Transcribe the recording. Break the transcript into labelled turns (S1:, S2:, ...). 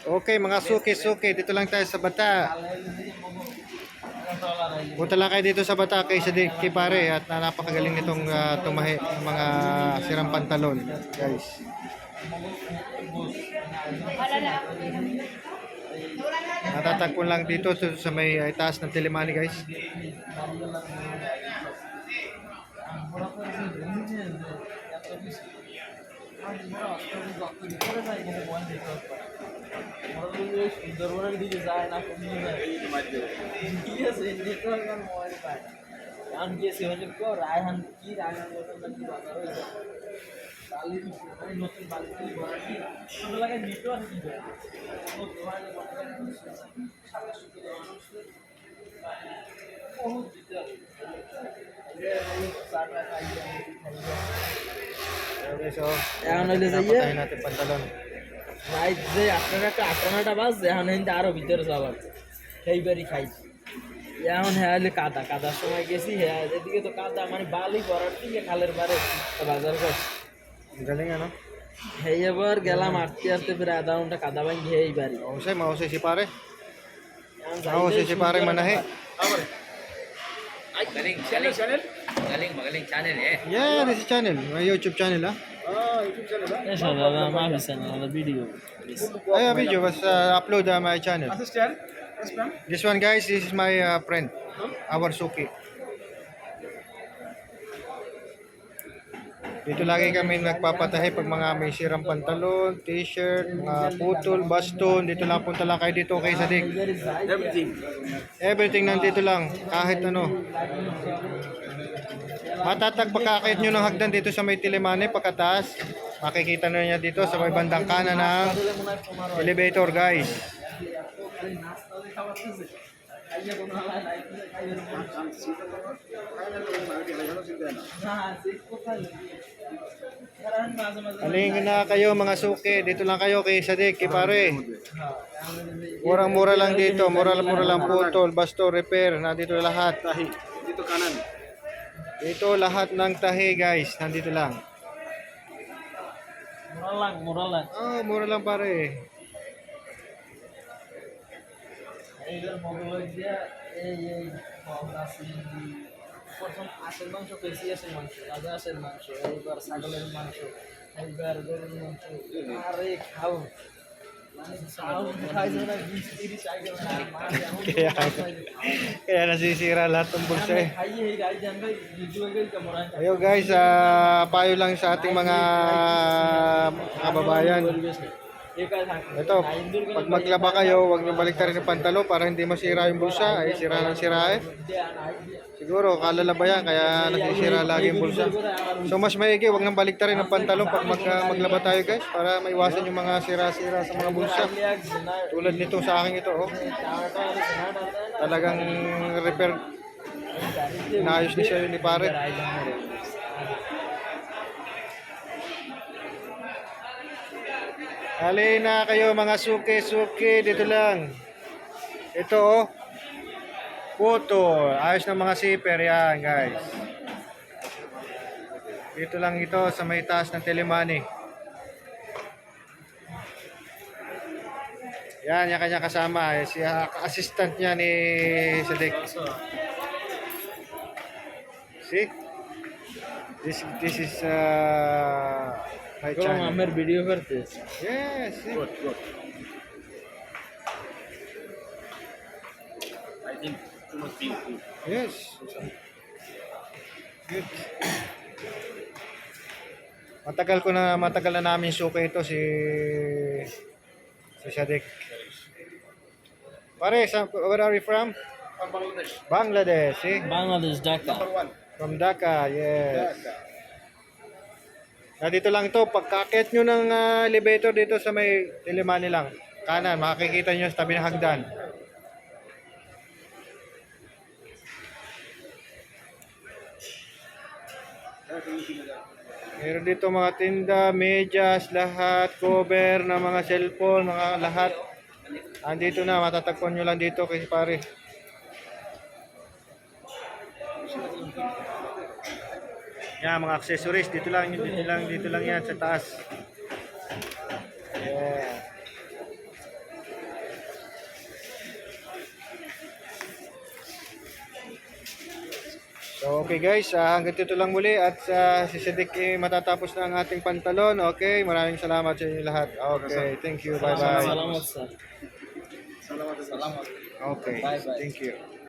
S1: Okay, mga suki-suki, dito lang tayo sa Bata. Punta lang kayo dito sa Bata kay Sadik kay pare at na- napakagaling nitong ah, tumahi ng mga sirang pantalon, guys. Natatagpon lang dito sa may ay, taas ng Telemani, guys.
S2: সুন্দরবনের দিকে যায় না ঠিক আছে নেটওয়ার্ক আর মোবাইল পায় না এখন গিয়েছি হলে কেউ রায়হান কি রায়হান নতুন নাকি বাজার নতুন বালি টালি ভরাটি ছোটো লাগে নেটওয়ার্ক কি করে ও দোকানে বসে মানুষ বহুত এখন হইলে যাইয়ে যে ইয়ে, আপনার ভিতরে যাওয়ার সেইবারই খাইছি কাদা। কাদার সময় গেছি হ্যাঁ এদিকে তো কাদা মানে বালি করার দিকে খালের পারে বাজার করছি।
S1: কেন?
S2: সেই এবার গেলাম আটতে আসতে ফিরে আধা ঘণ্টা কাদা ভাঙি এই বাড়ি।
S1: অবশ্যই মাও শেষে পারে।
S3: মানে
S4: Galing, galing.
S3: Channel?
S4: Galing, magaling channel eh.
S1: Yeah, this is channel. My YouTube channel ah.
S3: Ah, YouTube channel ah.
S2: Inshallah, I'm happy
S1: send all the video. I have video, was uh, upload on my channel.
S3: Assistant? This one?
S1: This one guys, this is my uh, friend. Huh? Our Suki. Dito lagi kami nagpapatahi pag mga may sirang pantalon, t-shirt, mga putol, baston. Dito lang punta lang kayo dito kay Sadik.
S3: Everything.
S1: Everything nandito lang, kahit ano. Matatag pagkakait nyo ng hagdan dito sa may Tilimane, pagkataas. Makikita na niya dito sa may bandang kanan ng elevator, guys. Halingin na kayo mga suki. Dito lang kayo kay Sadik, kay pare. Murang-mura lang dito. Mura-mura lang putol, basto, repair. Nandito lahat.
S3: Tahi. Dito kanan.
S1: Dito lahat ng tahi guys. Nandito lang.
S2: murah lang murah lang
S1: Oh, mura lang pare.
S2: এইবার মোগল দিয়া এই এই মহলাসি প্রথম আসল মাংস বেশি আসল মাংস রাজা আসল মাংস এইবার ছাগলের মাংস এইবার গরুর মাংস আরে খাও মানে চাউল খাইছে না বিশ তিরিশ item
S1: Kaya, kaya nasisira lahat ng bulsa eh.
S2: খাইয়ে এই রাইজ আমরা ভিডিও গেল কেমন
S1: Ayo guys, ah, payo lang sa ating mga kababayan. Ito, pag maglaba kayo, huwag niyo baliktarin yung pantalo para hindi masira yung bulsa. Ay, sira ng sira eh. Siguro, kalalaba yan, kaya nasisira lagi yung bulsa. So, mas maigi, huwag nang baliktarin ang pantalon pag mag, maglaba tayo guys, para maiwasan yung mga sira-sira sa mga bulsa. Tulad nito sa akin ito, oh. Talagang repair, naayos ni siya yun ni pare. Halina na kayo mga suki-suki, dito lang. Ito oh. Puto, ayos ng mga zipper yan guys. Dito lang ito sa may taas ng Telemani. Yan, yung kanya kasama. eh, Si ah, assistant niya ni Sadik. See? This, this is uh, my channel.
S2: আমার ভিডিও করতে
S1: Yes, see?
S3: Good, good. I think too much being good.
S1: Yes. Good. Matagal ko na matagal na namin suka ito si si Sadik. Pare, sa, where are you from?
S3: From Bangladesh.
S1: Bangladesh, eh?
S2: Bangladesh Dhaka
S3: Number one.
S1: From Dhaka, yes.
S3: Dhaka.
S1: Na dito lang to, pagkakit nyo ng ah, elevator dito sa may Tilimani lang. Kanan, makikita nyo sa tabi ng hagdan. Meron dito mga tinda, medyas, lahat, cover ng mga cellphone, mga lahat. Andito na, matatagpuan nyo lang dito kasi pare. Yan, mga accessories. Dito lang, dito lang, dito lang yan sa taas. Yeah. So okay guys, ah, hanggang dito lang muli at sa si Sidik eh, matatapos na ang ating pantalon. Okay, maraming salamat sa inyo lahat. Okay, thank you. Bye bye.
S2: Salamat sir.
S3: Salamat. Salamat.
S1: Okay,
S2: Bye-bye.
S1: thank you.